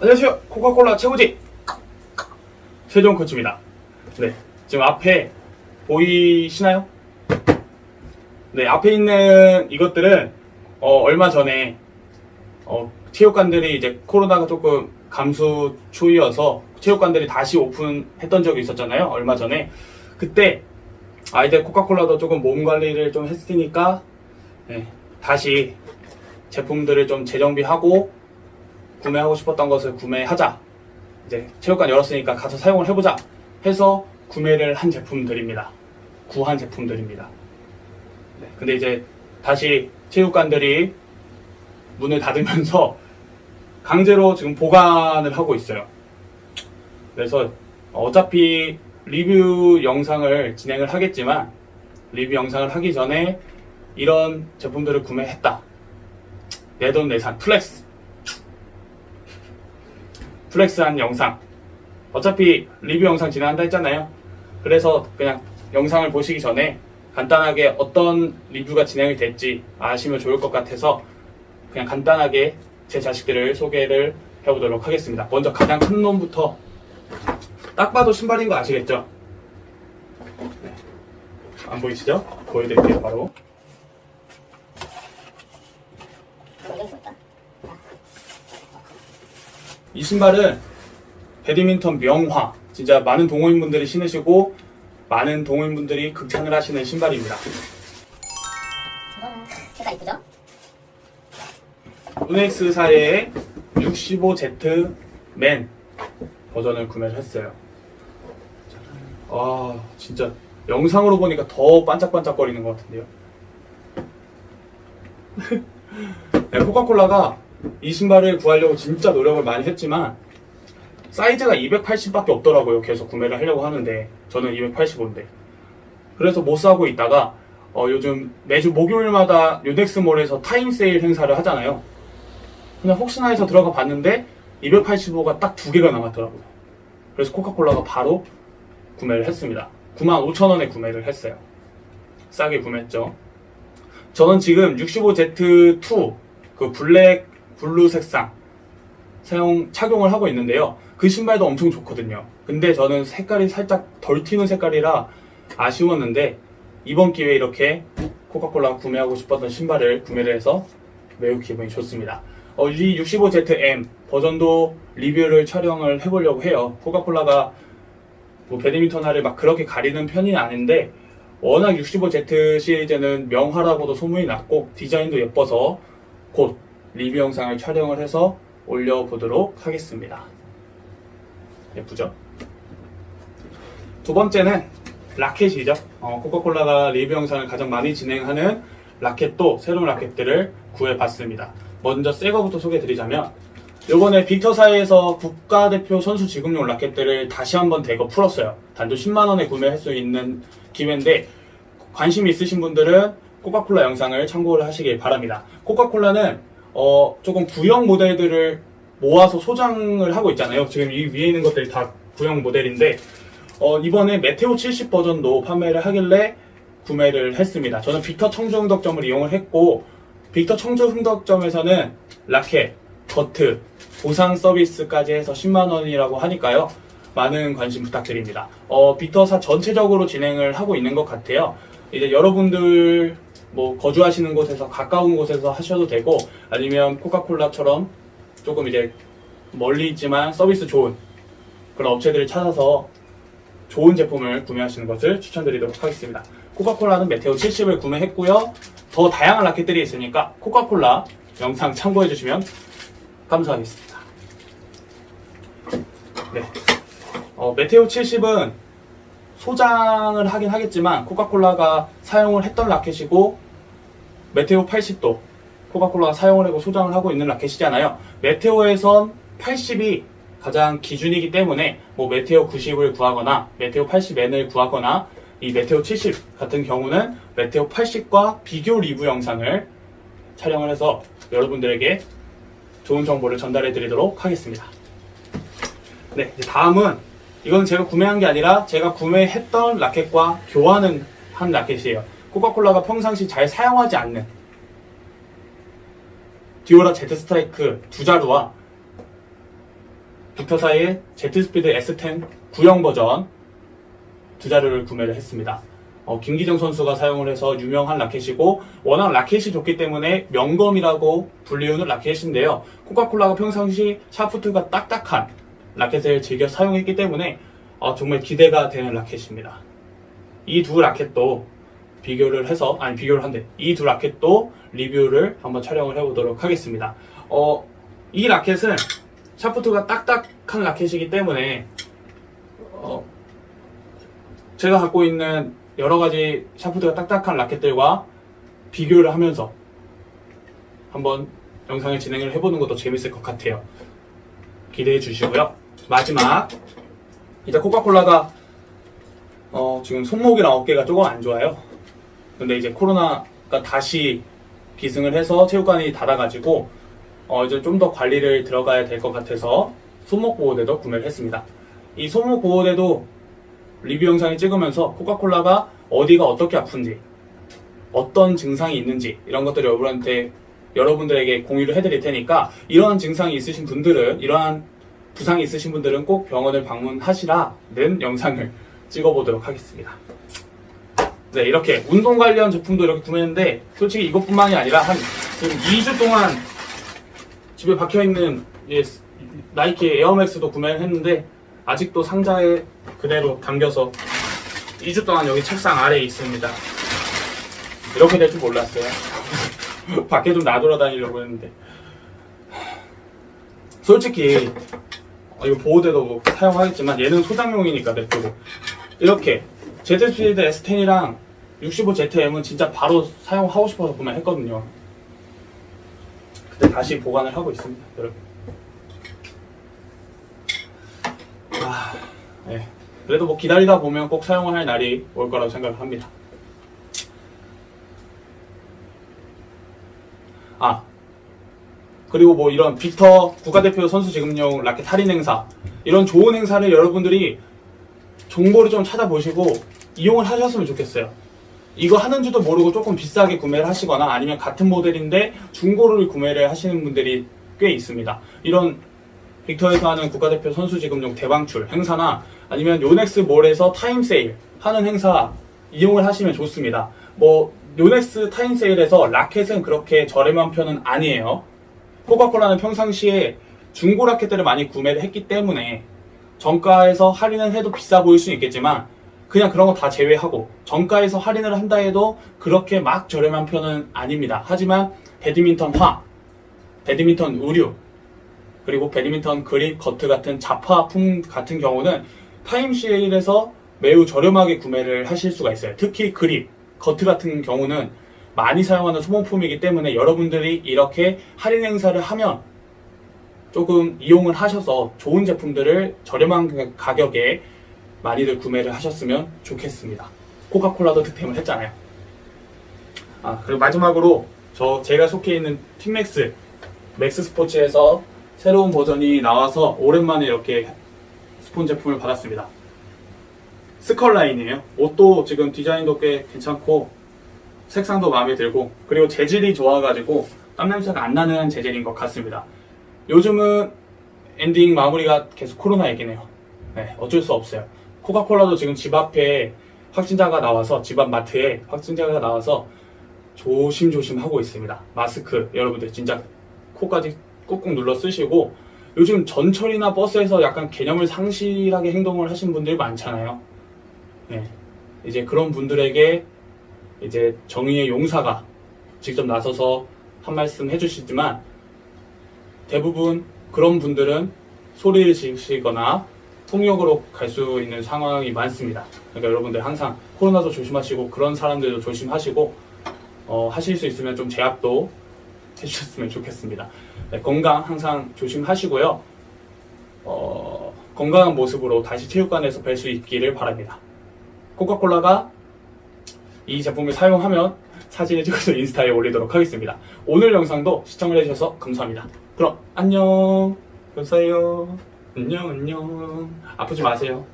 안녕하세요. 코카콜라 최고지 최종 코치입니다. 네, 지금 앞에 보이시나요? 네, 앞에 있는 이것들은 어, 얼마 전에 어, 체육관들이 이제 코로나가 조금 감수 초이어서 체육관들이 다시 오픈했던 적이 있었잖아요. 얼마 전에 그때 아이들 코카콜라도 조금 몸 관리를 좀 했으니까 네, 다시 제품들을 좀 재정비하고 구매하고 싶었던 것을 구매하자. 이제 체육관 열었으니까 가서 사용을 해보자. 해서 구매를 한 제품들입니다. 구한 제품들입니다. 네, 근데 이제 다시 체육관들이 문을 닫으면서 강제로 지금 보관을 하고 있어요. 그래서 어차피 리뷰 영상을 진행을 하겠지만 리뷰 영상을 하기 전에 이런 제품들을 구매했다. 내 돈 내산 플렉스 플렉스한 영상 어차피 리뷰 영상 진행한다 했잖아요 그래서 그냥 영상을 보시기 전에 간단하게 어떤 리뷰가 진행이 될지 아시면 좋을 것 같아서 그냥 간단하게 제 자식들을 소개를 해보도록 하겠습니다 먼저 가장 큰 놈부터 딱 봐도 신발인 거 아시겠죠? 네. 안 보이시죠? 보여드릴게요 바로 이 신발은 배드민턴 명화. 진짜 많은 동호인분들이 신으시고 많은 동호인분들이 극찬을 하시는 신발입니다. 색깔 이쁘죠? 루넥스사의 65Z 맨 버전을 구매를 했어요. 아, 진짜 영상으로 보니까 더 반짝반짝거리는 것 같은데요. 네, 코카콜라가 이 신발을 구하려고 진짜 노력을 많이 했지만 사이즈가 280밖에 없더라고요. 계속 구매를 하려고 하는데 저는 285인데 그래서 못 사고 있다가 어, 요즘 매주 목요일마다 요덱스몰에서 타임 세일 행사를 하잖아요. 그냥 혹시나 해서 들어가 봤는데 285가 딱 두 개가 남았더라고요. 그래서 코카콜라가 바로 구매를 했습니다. 95,000원에 구매를 했어요. 싸게 구매했죠. 저는 지금 65Z2 그 블랙 블루 색상 사용 착용을 하고 있는데요. 그 신발도 엄청 좋거든요. 근데 저는 색깔이 살짝 덜 튀는 색깔이라 아쉬웠는데 이번 기회에 이렇게 코카콜라 구매하고 싶었던 신발을 구매를 해서 매우 기분이 좋습니다. 어, 이 65ZM 버전도 리뷰를 촬영을 해보려고 해요. 코카콜라가 뭐 배드민턴화를 막 그렇게 가리는 편이 아닌데 워낙 65Z 시리즈는 명화라고도 소문이 났고 디자인도 예뻐서 곧 리뷰 영상을 촬영을 해서 올려보도록 하겠습니다. 예쁘죠? 두 번째는 라켓이죠. 어, 코카콜라가 리뷰 영상을 가장 많이 진행하는 라켓도 새로운 라켓들을 구해봤습니다. 먼저 새 거부터 소개해드리자면 요번에 빅터사에서 국가대표 선수 지급용 라켓들을 다시 한번 대거 풀었어요. 단돈 10만원에 구매할 수 있는 기회인데 관심 있으신 분들은 코카콜라 영상을 참고를 하시길 바랍니다. 코카콜라는 어, 조금 구형 모델들을 모아서 소장을 하고 있잖아요. 지금 이 위에 있는 것들이 다 구형 모델인데 어, 이번에 메테오 70 버전도 판매를 하길래 구매를 했습니다. 저는 빅터 청주 흥덕점을 이용을 했고 빅터 청주 흥덕점에서는 라켓, 버트, 보상 서비스까지 해서 10만 원이라고 하니까요. 많은 관심 부탁드립니다. 어, 빅터사 전체적으로 진행을 하고 있는 것 같아요. 이제 여러분들 뭐 거주하시는 곳에서 가까운 곳에서 하셔도 되고 아니면 코카콜라처럼 조금 이제 멀리 있지만 서비스 좋은 그런 업체들을 찾아서 좋은 제품을 구매하시는 것을 추천드리도록 하겠습니다. 코카콜라는 메테오 70을 구매했고요. 더 다양한 라켓들이 있으니까 코카콜라 영상 참고해 주시면 감사하겠습니다. 네. 어, 메테오 70은 소장을 하긴 하겠지만 코카콜라가 사용을 했던 라켓이고 메테오 80도 코카콜라가 사용을 하고 소장을 하고 있는 라켓이잖아요. 메테오에선 80이 가장 기준이기 때문에 뭐 메테오 90을 구하거나 메테오 80N을 구하거나 이 메테오 70 같은 경우는 메테오 80과 비교 리뷰 영상을 촬영을 해서 여러분들에게 좋은 정보를 전달해 드리도록 하겠습니다. 네, 다음은 이건 제가 구매한 게 아니라 제가 구매했던 라켓과 교환은 한 라켓이에요. 코카콜라가 평상시 잘 사용하지 않는 디오라 제트 스트라이크 두 자루와 빅터사의 제트 스피드 S10 구형 버전 두 자루를 구매를 했습니다. 어, 김기정 선수가 사용을 해서 유명한 라켓이고 워낙 라켓이 좋기 때문에 명검이라고 불리우는 라켓인데요. 코카콜라가 평상시 샤프트가 딱딱한 라켓을 즐겨 사용했기 때문에 어, 정말 기대가 되는 라켓입니다. 이 두 라켓도 비교를 해서 아니 비교를 한데 이 두 라켓도 리뷰를 한번 촬영을 해보도록 하겠습니다. 어, 이 라켓은 샤프트가 딱딱한 라켓이기 때문에 어, 제가 갖고 있는 여러 가지 샤프트가 딱딱한 라켓들과 비교를 하면서 한번 영상을 진행을 해보는 것도 재밌을 것 같아요. 기대해 주시고요. 마지막 이제 코카콜라가 어, 지금 손목이랑 어깨가 조금 안 좋아요. 근데 이제 코로나가 다시 기승을 해서 체육관이 닫아가지고 어, 이제 좀 더 관리를 들어가야 될 것 같아서 손목 보호대도 구매를 했습니다. 이 손목 보호대도 리뷰 영상을 찍으면서 코카콜라가 어디가 어떻게 아픈지 어떤 증상이 있는지 이런 것들을 여러분한테 여러분들에게 공유를 해드릴 테니까 이러한 증상이 있으신 분들은 이러한 부상이 있으신 분들은 꼭 병원을 방문하시라는 영상을 찍어보도록 하겠습니다. 네 이렇게 운동 관련 제품도 이렇게 구매했는데 솔직히 이것뿐만이 아니라 한 지금 2주 동안 집에 박혀 있는 나이키 에어맥스도 구매를 했는데 아직도 상자에 그대로 담겨서 2주 동안 여기 책상 아래에 있습니다. 이렇게 될 줄 몰랐어요. 밖에 좀 나돌아다니려고 했는데. 솔직히, 어, 이거 보호대도 뭐 사용하겠지만 얘는 소장용이니까 냅두고. 이렇게, ZSPD S10이랑 65ZM은 진짜 바로 사용하고 싶어서 구매했거든요. 그때 다시 보관을 하고 있습니다, 여러분. 아, 네. 그래도 뭐 기다리다 보면 꼭 사용을 할 날이 올 거라고 생각을 합니다. 아, 그리고 뭐 이런 빅터 국가대표 선수 지급용 라켓 할인 행사, 이런 좋은 행사를 여러분들이 정보를 좀 찾아보시고 이용을 하셨으면 좋겠어요. 이거 하는 줄도 모르고 조금 비싸게 구매를 하시거나 아니면 같은 모델인데 중고를 구매를 하시는 분들이 꽤 있습니다. 이런 빅터에서 하는 국가대표 선수 지급용 대방출 행사나 아니면 요넥스 몰에서 타임세일 하는 행사 이용을 하시면 좋습니다. 뭐 요넥스 타임세일에서 라켓은 그렇게 저렴한 편은 아니에요. 코카콜라는 평상시에 중고 라켓들을 많이 구매를 했기 때문에 정가에서 할인을 해도 비싸 보일 수는 있겠지만 그냥 그런 거 다 제외하고 정가에서 할인을 한다 해도 그렇게 막 저렴한 편은 아닙니다. 하지만 배드민턴 화, 배드민턴 의류, 그리고 배드민턴 그립, 거트 같은 자파품 같은 경우는 타임 세일에서 매우 저렴하게 구매를 하실 수가 있어요. 특히 그립, 거트 같은 경우는 많이 사용하는 소모품이기 때문에 여러분들이 이렇게 할인 행사를 하면 조금 이용을 하셔서 좋은 제품들을 저렴한 가격에 많이들 구매를 하셨으면 좋겠습니다. 코카콜라도 득템을 했잖아요. 아, 그리고 마지막으로 저 제가 속해 있는 팀맥스 맥스 스포츠에서 새로운 버전이 나와서 오랜만에 이렇게 스폰 제품을 받았습니다. 스컬 라인이에요. 옷도 지금 디자인도 꽤 괜찮고 색상도 마음에 들고 그리고 재질이 좋아가지고 땀 냄새가 안 나는 재질인 것 같습니다. 요즘은 엔딩 마무리가 계속 코로나 얘기네요. 네, 어쩔 수 없어요. 코카콜라도 지금 집 앞에 확진자가 나와서 집 앞 마트에 확진자가 나와서 조심조심 하고 있습니다. 마스크 여러분들 진짜 코까지 꾹꾹 눌러 쓰시고 요즘 전철이나 버스에서 약간 개념을 상실하게 행동을 하신 분들이 많잖아요. 네. 이제 그런 분들에게 이제 정의의 용사가 직접 나서서 한 말씀 해주시지만 대부분 그런 분들은 소리를 지르시거나 폭력으로 갈 수 있는 상황이 많습니다. 그러니까 여러분들 항상 코로나도 조심하시고 그런 사람들도 조심하시고 어, 하실 수 있으면 좀 제압도 해주셨으면 좋겠습니다. 네, 건강 항상 조심하시고요. 어, 건강한 모습으로 다시 체육관에서 뵐 수 있기를 바랍니다. 코카콜라가 이 제품을 사용하면 사진을 찍어서 인스타에 올리도록 하겠습니다. 오늘 영상도 시청을 해주셔서 감사합니다. 그럼 안녕. 감사해요. 안녕 안녕. 아프지 마세요.